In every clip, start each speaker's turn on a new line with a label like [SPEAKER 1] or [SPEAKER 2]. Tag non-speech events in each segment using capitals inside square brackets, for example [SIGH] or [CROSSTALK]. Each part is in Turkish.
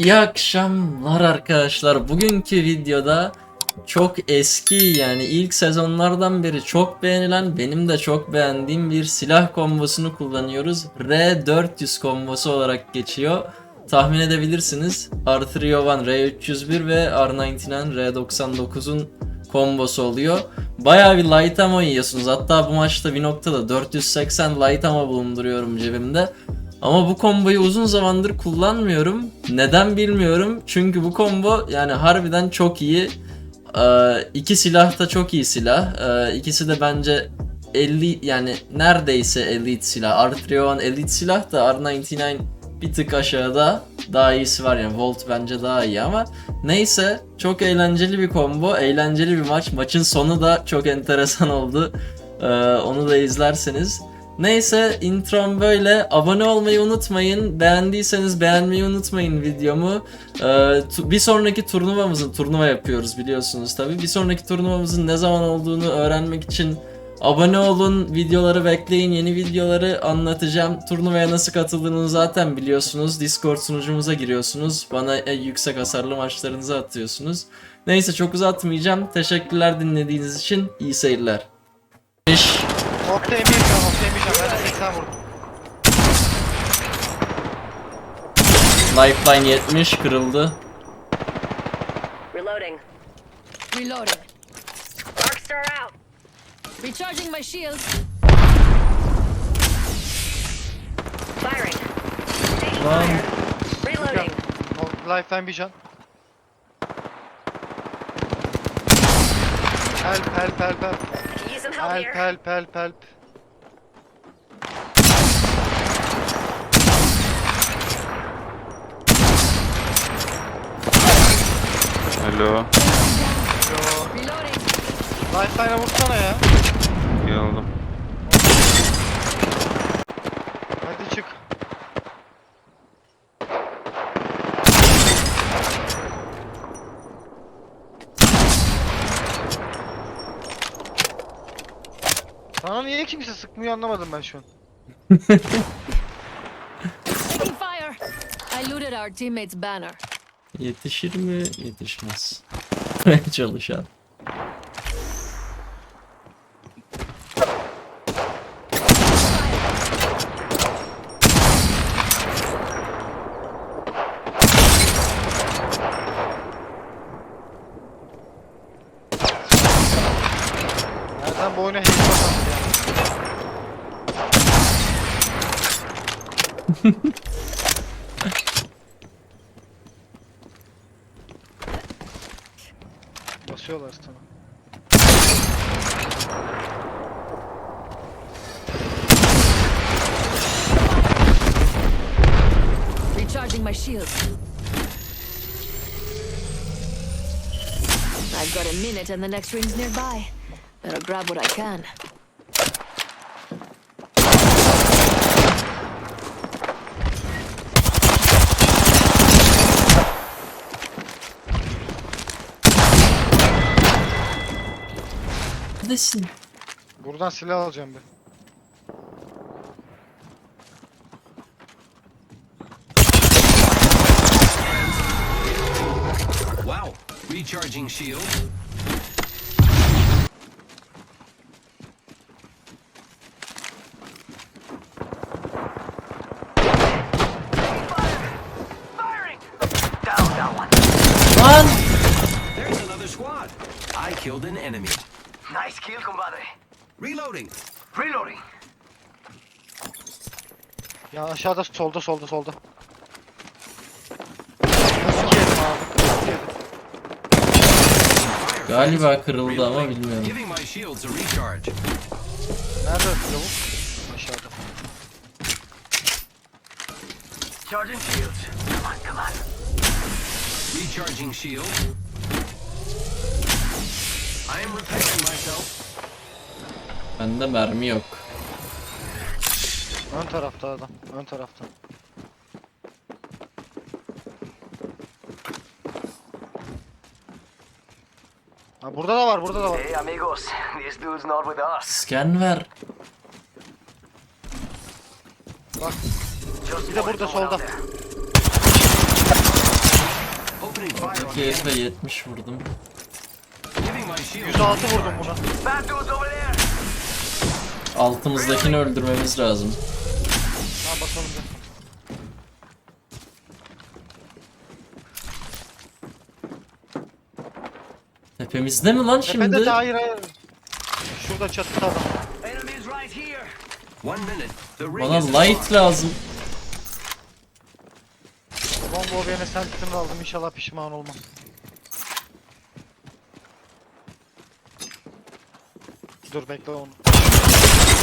[SPEAKER 1] İyi akşamlar arkadaşlar. Bugünkü videoda çok eski yani ilk sezonlardan beri çok beğenilen benim de çok beğendiğim bir silah kombosunu kullanıyoruz. R400 kombosu olarak geçiyor. Tahmin edebilirsiniz. R301, R301 ve R99, R99'un kombosu oluyor. Bayağı bir light ammo yiyorsunuz. Hatta bu maçta bir noktada 480 light ammo bulunduruyorum cebimde. Ama bu komboyu uzun zamandır kullanmıyorum. Neden bilmiyorum. Çünkü bu combo yani harbiden çok iyi. Ee, iki silah da çok iyi silah. Ee, ikisi de bence 50 yani neredeyse elite silah. R301 elite silah da R99 bir tık aşağıda. Daha iyisi var yani Volt bence daha iyi ama neyse çok eğlenceli bir combo, eğlenceli bir maç. Maçın sonu da çok enteresan oldu. Ee, onu da izlerseniz. Neyse introm böyle. Abone olmayı unutmayın. Beğendiyseniz beğenmeyi unutmayın videomu. Ee, bir sonraki turnuvamızın turnuva yapıyoruz biliyorsunuz tabi. Bir sonraki turnuvamızın ne zaman olduğunu öğrenmek için abone olun. Videoları bekleyin. Yeni videoları anlatacağım. Turnuvaya nasıl katıldığını zaten biliyorsunuz. Discord sunucumuza giriyorsunuz. Bana yüksek hasarlı maçlarınızı atıyorsunuz. Neyse çok uzatmayacağım. Teşekkürler dinlediğiniz için. İyi seyirler.
[SPEAKER 2] Okta yemeyeceğim, okta yemeyeceğim. Ben de 80 vurdum.
[SPEAKER 1] Lifeline 70 kırıldı.
[SPEAKER 3] Reloading.
[SPEAKER 4] Reloading.
[SPEAKER 3] Arcstar out.
[SPEAKER 4] Recharging my shields.
[SPEAKER 3] Firing. Taking
[SPEAKER 1] Lan.
[SPEAKER 3] fire. Reloading.
[SPEAKER 2] O lifetime bir can. Help help help help.
[SPEAKER 3] Use some help
[SPEAKER 2] Help
[SPEAKER 3] here.
[SPEAKER 2] help help help.
[SPEAKER 5] Alo,
[SPEAKER 2] Yo.
[SPEAKER 4] Reloading.
[SPEAKER 2] Lifetime'a vursana ya.
[SPEAKER 5] iyi oldu.
[SPEAKER 2] Hadi çık. Sana niye kimse sıkmıyor anlamadım ben şu an.
[SPEAKER 4] Taking fire. I looted our teammate's banner.
[SPEAKER 1] Yetişir mi? Yetişmez. [LAUGHS] Çalışan.
[SPEAKER 2] Nereden bu oyuna headshot attı ya? Basıyorlar sana.
[SPEAKER 4] Shields. I've got a minute and the next ring's nearby. Better grab what I can.
[SPEAKER 1] Neredesin?
[SPEAKER 2] Buradan silah alacağım ben.
[SPEAKER 6] Recharging shield.
[SPEAKER 1] Lan!
[SPEAKER 6] There's another squad. I killed an enemy.
[SPEAKER 7] Nice kill, compadre.
[SPEAKER 6] Reloading.
[SPEAKER 7] Reloading.
[SPEAKER 2] Ya aşağıda solda solda solda. Nasıl yedim abi?
[SPEAKER 1] Galiba kırıldı ama bilmiyorum.
[SPEAKER 2] Nerede? Aşağıda.
[SPEAKER 7] Charging shields. Come on, come on.
[SPEAKER 6] Recharging shield. I am repairing myself.
[SPEAKER 1] Bende mermi yok.
[SPEAKER 2] Ön tarafta adam. Ön tarafta. Ha burada da var, burada da var.
[SPEAKER 7] Hey, amigos. This dude's not with us.
[SPEAKER 1] Scan ver.
[SPEAKER 2] Bak. Bir de burada solda.
[SPEAKER 1] Efe 70 vurdum.
[SPEAKER 6] Giving my shield.
[SPEAKER 2] 106 vurdum buna.
[SPEAKER 1] Altımızdakini öldürmemiz lazım.
[SPEAKER 2] Tamam bakalım bir.
[SPEAKER 1] Tepemizde mi lan
[SPEAKER 2] Tepede
[SPEAKER 1] şimdi?
[SPEAKER 2] de hayır hayır. Şurada çatıda adam.
[SPEAKER 1] Bana light lazım.
[SPEAKER 2] Bomba obiyene sentinel aldım inşallah pişman olmam. Dur bekle onu.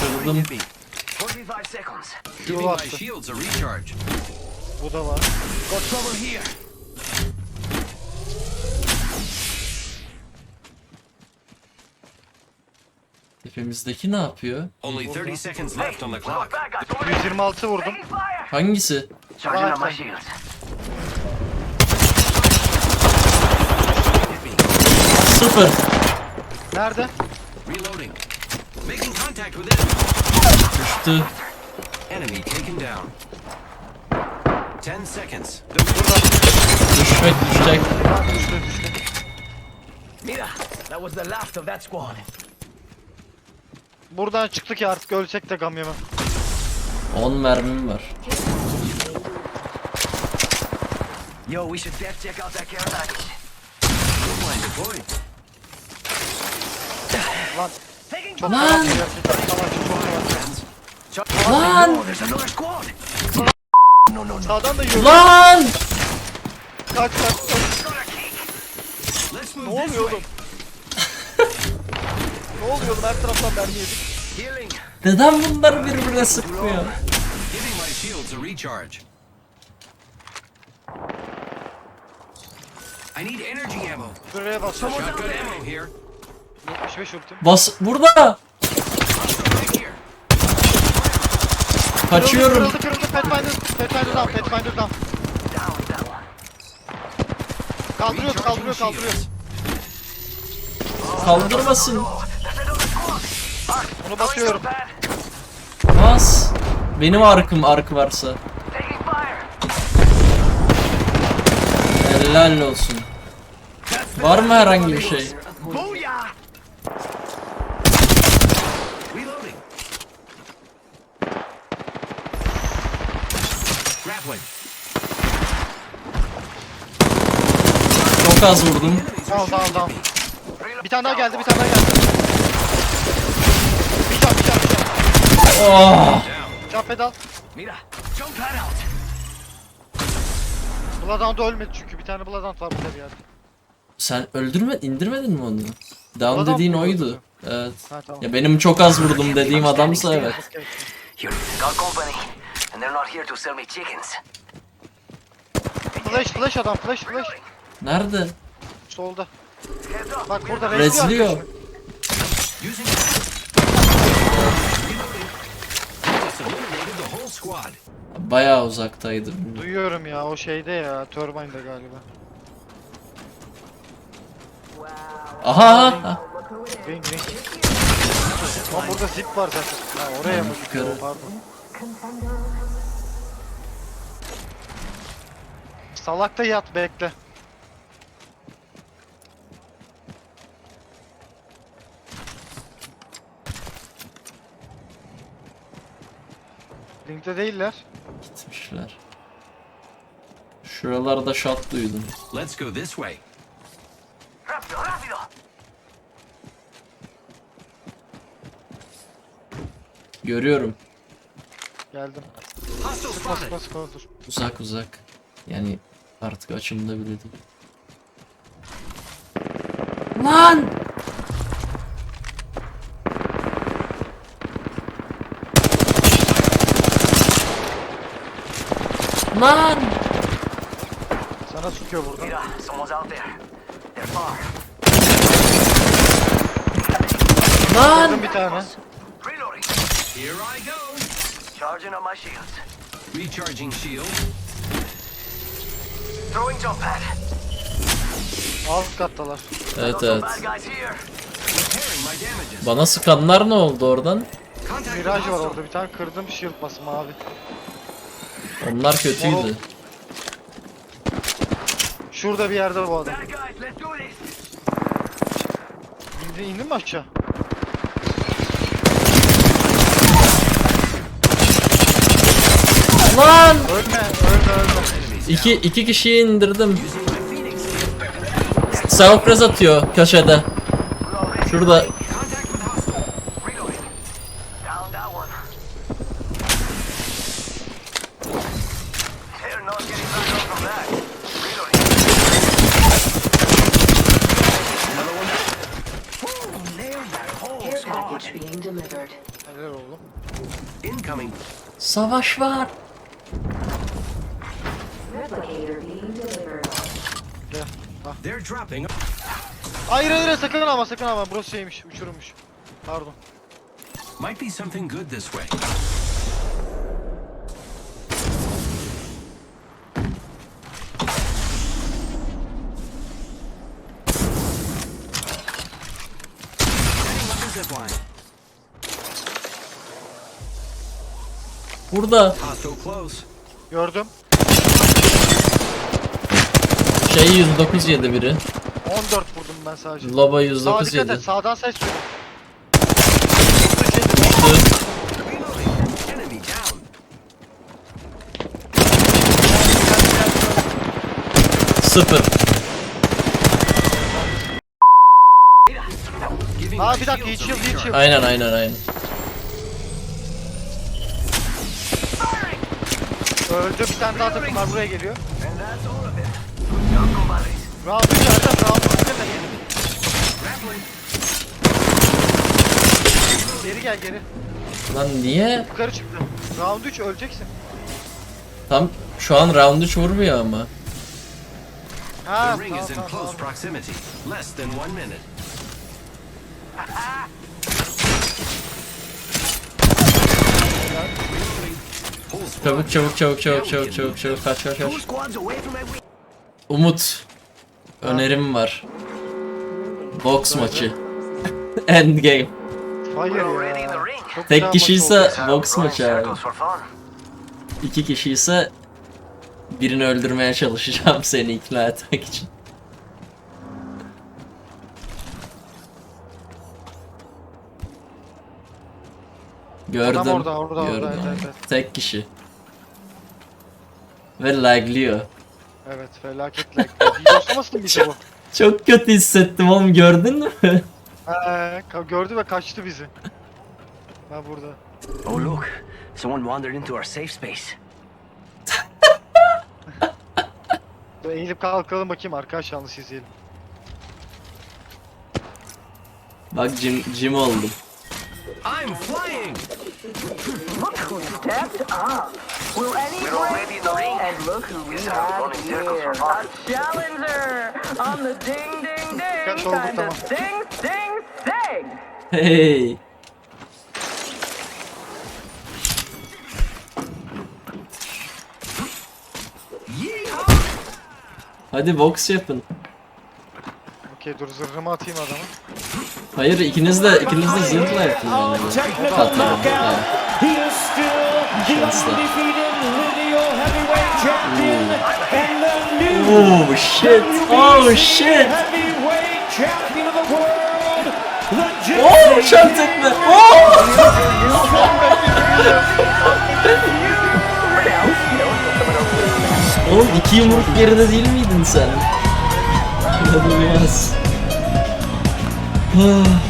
[SPEAKER 1] Kırdım.
[SPEAKER 6] hit me.
[SPEAKER 7] 45 seconds.
[SPEAKER 6] Giving my
[SPEAKER 2] attı. Bu da var.
[SPEAKER 7] Got trouble here.
[SPEAKER 1] Tepemizdeki ne yapıyor?
[SPEAKER 6] Only 30 seconds left on the clock.
[SPEAKER 7] Bad guys over there.
[SPEAKER 2] 126 vurdum.
[SPEAKER 1] Hangisi?
[SPEAKER 7] Charging on my
[SPEAKER 2] Right.
[SPEAKER 7] shields.
[SPEAKER 6] Hit me.
[SPEAKER 1] Sıfır.
[SPEAKER 2] Nerede?
[SPEAKER 6] Reloading. Making contact with enemy.
[SPEAKER 1] Düştü.
[SPEAKER 6] Enemy taken down. 10 seconds.
[SPEAKER 1] Düşmek düşecek.
[SPEAKER 7] Mira, that was the last of that squad.
[SPEAKER 2] Buradan çıktık ya artık ölsek de gam yemem.
[SPEAKER 1] 10 mermim var.
[SPEAKER 7] Yo, we should def check out that care package.
[SPEAKER 6] Deployed.
[SPEAKER 2] Lan çok
[SPEAKER 1] Lan!
[SPEAKER 2] yavaş gerçekten. Savaşçı çok yavaş.
[SPEAKER 6] Friends.
[SPEAKER 1] Lan!
[SPEAKER 7] There's another squad. No, no, no.
[SPEAKER 2] Sağdan da yiyor.
[SPEAKER 1] Lan!
[SPEAKER 2] Kaç kaç kaç.
[SPEAKER 6] Let's
[SPEAKER 2] Ne
[SPEAKER 6] this
[SPEAKER 2] oluyor
[SPEAKER 6] way.
[SPEAKER 2] oğlum? Ne oluyor? Her taraftan mermi yedik.
[SPEAKER 7] Healing.
[SPEAKER 1] Neden bunlar birbirine sıkmıyor?
[SPEAKER 6] Giving my shields a recharge. I need energy ammo.
[SPEAKER 2] Şuraya bas.
[SPEAKER 6] Shotgun ammo here.
[SPEAKER 2] 75 ultim.
[SPEAKER 1] Bas burada. Kaçıyorum.
[SPEAKER 2] Kırıldı kırıldı. Pathfinder. Pathfinder down. Pathfinder down.
[SPEAKER 7] One.
[SPEAKER 2] Kaldırıyor kaldırıyor kaldırıyor.
[SPEAKER 1] Kaldırmasın.
[SPEAKER 2] Onu basıyorum.
[SPEAKER 1] Bas. Benim arkım ark varsa. Helal olsun. Var mı herhangi bir şey? Çok az vurdum.
[SPEAKER 2] Down.
[SPEAKER 6] at me.
[SPEAKER 2] Bir tane daha geldi bir tane daha geldi. Bir can bir can bir can.
[SPEAKER 1] Oh.
[SPEAKER 2] Can pedal.
[SPEAKER 7] Mira, jump pad out.
[SPEAKER 2] Bloodhound ölmedi çünkü bir tane Bloodhound var burada bir yerde.
[SPEAKER 1] Sen öldürme, indirmedin mi onu? Down dediğin
[SPEAKER 2] mı
[SPEAKER 1] oydu.
[SPEAKER 2] öldürdü?
[SPEAKER 1] Evet.
[SPEAKER 2] Ha tamam.
[SPEAKER 1] Ya benim çok az vurdum dediğim adamsa evet.
[SPEAKER 2] Okey.
[SPEAKER 7] Here, got company, and they're not here to sell me chickens.
[SPEAKER 2] Flash flash adam flash flash.
[SPEAKER 1] Nerede?
[SPEAKER 2] Solda.
[SPEAKER 7] Heads up.
[SPEAKER 2] Bak burada arkadaşını.
[SPEAKER 6] Using
[SPEAKER 1] Bayağı uzaktaydı.
[SPEAKER 2] Duyuyorum ya o şeyde ya Turbine'de galiba.
[SPEAKER 1] Aha!
[SPEAKER 2] Ring ring. Lan burada zip var zaten. Ha oraya mı gidiyor
[SPEAKER 1] Yukarı.
[SPEAKER 2] pardon. Salakta yat bekle. Linkte değiller.
[SPEAKER 1] Gitmişler. Şuralarda shot duydum.
[SPEAKER 6] Let's go this way.
[SPEAKER 7] Rápido, rápido.
[SPEAKER 1] Görüyorum.
[SPEAKER 2] Geldim. Sıkma sıkma sıkma dur.
[SPEAKER 1] Uzak uzak. Yani artık açımda bile değil. Lan! Lan!
[SPEAKER 2] Sana sıkıyor burada.
[SPEAKER 7] Mira, someone's out there. They're far.
[SPEAKER 1] Lan!
[SPEAKER 2] Gördüm bir tane.
[SPEAKER 7] Reloading.
[SPEAKER 6] Here I go.
[SPEAKER 7] Charging on my shields.
[SPEAKER 6] Recharging shield.
[SPEAKER 7] Throwing jump pad.
[SPEAKER 2] Alt kattalar.
[SPEAKER 1] Evet evet.
[SPEAKER 7] bad guys here.
[SPEAKER 6] Repairing my damages.
[SPEAKER 1] Bana sıkanlar ne oldu oradan?
[SPEAKER 6] Contact with
[SPEAKER 2] var
[SPEAKER 6] hostile.
[SPEAKER 2] orada bir tane kırdım shield bası mavi.
[SPEAKER 1] Onlar kötüydü.
[SPEAKER 2] Şurada bir yerde bu adam. İndi, indin mi aşağı?
[SPEAKER 1] Lan!
[SPEAKER 2] Ölme, ölme, ölme.
[SPEAKER 1] İki, iki kişiyi indirdim. Selfres atıyor köşede. Şurada.
[SPEAKER 7] Contact with hostile. Reloading. Down that one. They're not getting back up from that. Reloading. Another one. Woo, nailed that whole
[SPEAKER 4] Care
[SPEAKER 7] squad.
[SPEAKER 4] package being delivered.
[SPEAKER 2] Helal oğlum.
[SPEAKER 6] Incoming.
[SPEAKER 1] Savaş var.
[SPEAKER 4] Replicator being delivered.
[SPEAKER 6] They're dropping.
[SPEAKER 2] Hayır hayır hayır, sakın ama sakın ama burası şeymiş uçurummuş. Pardon.
[SPEAKER 6] Might be something good this way.
[SPEAKER 1] Burada
[SPEAKER 6] close.
[SPEAKER 2] Gördüm.
[SPEAKER 1] şey 109 yedi biri.
[SPEAKER 2] 14 vurdum ben sadece.
[SPEAKER 1] Loba
[SPEAKER 2] Sağa
[SPEAKER 1] 109
[SPEAKER 2] dikkat
[SPEAKER 1] yedi.
[SPEAKER 2] et sağdan ses
[SPEAKER 6] down.
[SPEAKER 1] Sıfır.
[SPEAKER 2] Aa bir dakika hiç yıl hiç yıl.
[SPEAKER 1] Aynen aynen aynen.
[SPEAKER 2] Öldü bir tane daha takım var buraya geliyor.
[SPEAKER 7] And that's all of it. Good job, compadres.
[SPEAKER 2] Round 3 Erdem round 3 deme geri. Geri gel geri.
[SPEAKER 1] Lan niye?
[SPEAKER 2] Yukarı çıktı. Round 3 öleceksin.
[SPEAKER 1] Tam şu an round 3 vurmuyor ama.
[SPEAKER 2] Ha
[SPEAKER 6] The ring
[SPEAKER 2] tamam
[SPEAKER 6] is in
[SPEAKER 2] tamam.
[SPEAKER 6] close
[SPEAKER 2] tamam.
[SPEAKER 6] proximity. Less than one minute.
[SPEAKER 1] Çabuk çabuk çabuk çabuk çabuk çabuk çabuk kaç kaç kaç. Umut. Önerim var. Boks maçı. [LAUGHS] Endgame.
[SPEAKER 2] Hayır ya. Çok
[SPEAKER 1] Tek
[SPEAKER 2] güzel maç
[SPEAKER 1] ise
[SPEAKER 2] oldu.
[SPEAKER 1] boks maçı abi. İki kişi ise birini öldürmeye çalışacağım [LAUGHS] seni ikna etmek için. Gördüm.
[SPEAKER 2] Adam orada, orada, orada,
[SPEAKER 1] gördüm.
[SPEAKER 2] evet, evet, evet.
[SPEAKER 1] Tek kişi. Ve laglıyor.
[SPEAKER 2] Evet felaket lag. Videoslamasın bizi bu. [LAUGHS]
[SPEAKER 1] Çok kötü hissettim oğlum gördün mü?
[SPEAKER 2] Ka- gördü ve kaçtı bizi. Ben burada.
[SPEAKER 7] Oh look, someone wandered into our safe space.
[SPEAKER 2] Eğilip kalkalım bakayım arkadaş yalnız izleyelim.
[SPEAKER 1] Bak Jim, Jim oldum.
[SPEAKER 6] I'm flying!
[SPEAKER 8] Stepped up. Will
[SPEAKER 7] We're already in the ring.
[SPEAKER 8] And look who we have here. A challenger on the ding ding ding
[SPEAKER 2] tamam.
[SPEAKER 8] of sing sing sing.
[SPEAKER 1] Hey. Hadi box yapın.
[SPEAKER 2] Okey dur zırhımı atayım adama.
[SPEAKER 1] Hayır ikiniz de ikiniz de zırhla yapın yani.
[SPEAKER 9] New
[SPEAKER 1] Oh shit. Oh shit. Oh uçan tekme. Oh. Oğlum iki yumruk geride değil miydin sen? İnanılmaz.
[SPEAKER 2] 啊。